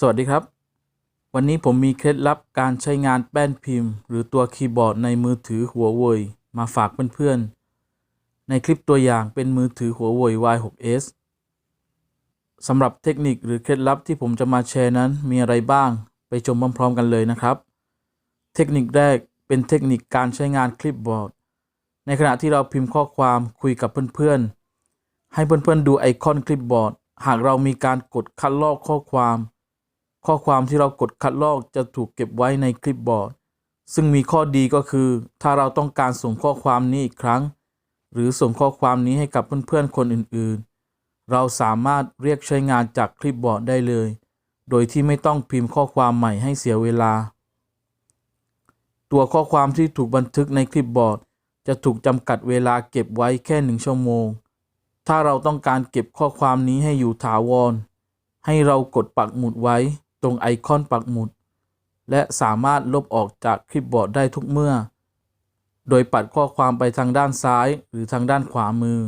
สวัสดีครับ วันนี้ผมมีเคล็ดลับการใช้งานแป้นพิมพ์ หรือตัวคีย์บอร์ดในมือถือหัวเว่ยมาฝากเพื่อนๆ ในคลิปตัวอย่างเป็นมือถือหัวเว่ย Y6s สำหรับเทคนิคหรือเคล็ดลับที่ผมจะมาแชร์นั้นมีอะไรบ้าง ไปชมพร้อมๆกันเลยนะครับ เทคนิคแรกเป็นเทคนิคการใช้งานคลิปบอร์ด ในขณะที่เราพิมพ์ข้อความคุยกับเพื่อนๆ ให้เพื่อนๆดูไอคอนคลิปบอร์ด หากเรามีการกดคัดลอกข้อความ ข้อความที่เรากดคัดลอกจะถูกเก็บไว้ในคลิปบอร์ด ซึ่งมีข้อดีก็คือ ถ้าเราต้องการส่งข้อความนี้อีกครั้ง หรือส่งข้อความนี้ให้กับเพื่อนๆคนอื่นๆ เราสามารถเรียกใช้งานจากคลิปบอร์ดได้เลย โดยที่ไม่ต้องพิมพ์ข้อความใหม่ให้เสียเวลา ตัวข้อความที่ถูกบันทึกในคลิปบอร์ด จะถูกจำกัดเวลาเก็บไว้แค่หนึ่งชั่วโมง ถ้าเราต้องการเก็บข้อความนี้ให้อยู่ถาวร ให้เรากดปักหมุดไว้ ตรงไอคอนปักหมุด และสามารถลบออกจากคลิปบอร์ดได้ทุกเมื่อ โดยปัดข้อความไปทางด้านซ้ายหรือทางด้านขวามือ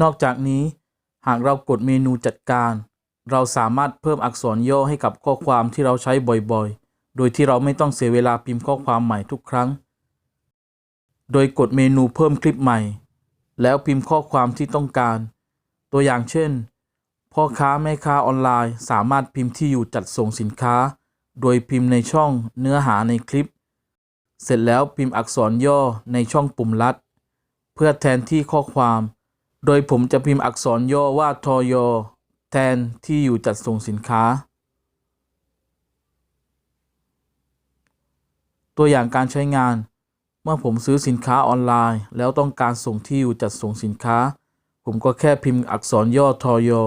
นอกจากนี้หากเรากดเมนูจัดการ เราสามารถเพิ่มอักษรย่อให้กับข้อความที่เราใช้บ่อยๆ โดยที่เราไม่ต้องเสียเวลาพิมพ์ข้อความใหม่ทุกครั้ง โดยกดเมนูเพิ่มคลิปใหม่ แล้วพิมพ์ข้อความที่ต้องการ ตัวอย่างเช่น พ่อค้าแม่ค้าออนไลน์ สามารถพิมพ์ที่อยู่จัดส่งสินค้า โดยพิมพ์ในช่องเนื้อหาในคลิป เสร็จแล้วพิมพ์อักษรย่อในช่องปุ่มลัด เพื่อแทนที่ข้อความ โดยผมจะพิมพ์อักษรย่อว่าทอยอแทนที่อยู่จัดส่งสินค้า ตัวอย่างการใช้งาน เมื่อผมซื้อสินค้าออนไลน์ แล้วต้องการส่งที่อยู่จัดส่งสินค้า ผมก็แค่พิมพ์อักษรย่อทอยอ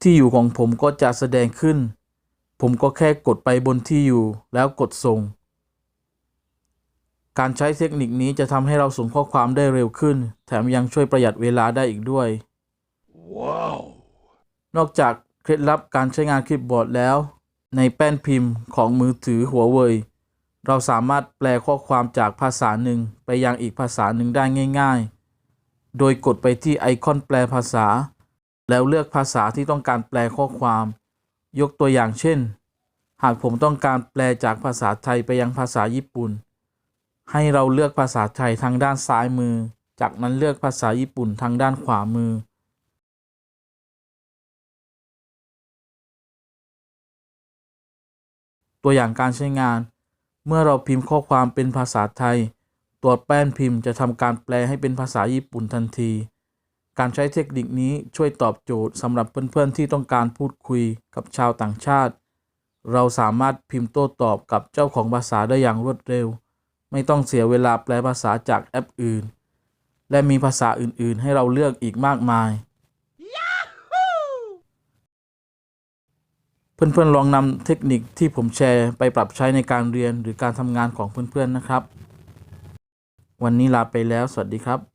ที่อยู่ของผมก็จะแสดงขึ้น ผมก็แค่กดไปบนที่อยู่แล้วกดส่ง การใช้เทคนิคนี้จะทำให้เราส่งข้อความได้เร็วขึ้น แถมยังช่วยประหยัดเวลาได้อีกด้วยนอกจากเคล็ดลับการใช้งานคลิปบอร์ดแล้ว ในแป้นพิมพ์ของมือถือหัวเว่ย เราสามารถแปลข้อความจากภาษาหนึ่งไปยังอีกภาษาหนึ่งได้ง่าย ๆ โดยกดไปที่ไอคอนแปลภาษา แล้วเลือกภาษาที่ต้องการแปลข้อความ ยกตัวอย่างเช่น หากผมต้องการแปลจากภาษาไทยไปยังภาษาญี่ปุ่น ให้เราเลือกภาษาไทยทางด้านซ้ายมือ จากนั้นเลือกภาษาญี่ปุ่นทางด้านขวามือตัวอย่างการใช้งาน เมื่อเราพิมพ์ข้อความเป็นภาษาไทย ตัวแป้นพิมพ์จะทำการแปลให้เป็นภาษาญี่ปุ่นทันที การใช้เทคนิคนี้ช่วยตอบโจทย์สำหรับเพื่อนๆที่ต้องการพูดคุยกับชาวต่างชาติ เราสามารถพิมพ์โต้ตอบกับเจ้าของภาษาได้อย่างรวดเร็ว ไม่ต้องเสียเวลาแปลภาษาจากแอปอื่น และมีภาษาอื่นๆ ให้เราเลือกอีกมากมาย เพื่อนๆลองนำเทคนิคที่ผมแชร์ไปปรับใช้ในการเรียนหรือการทำงานของเพื่อนๆนะครับ วันนี้ลาไปแล้ว สวัสดีครับ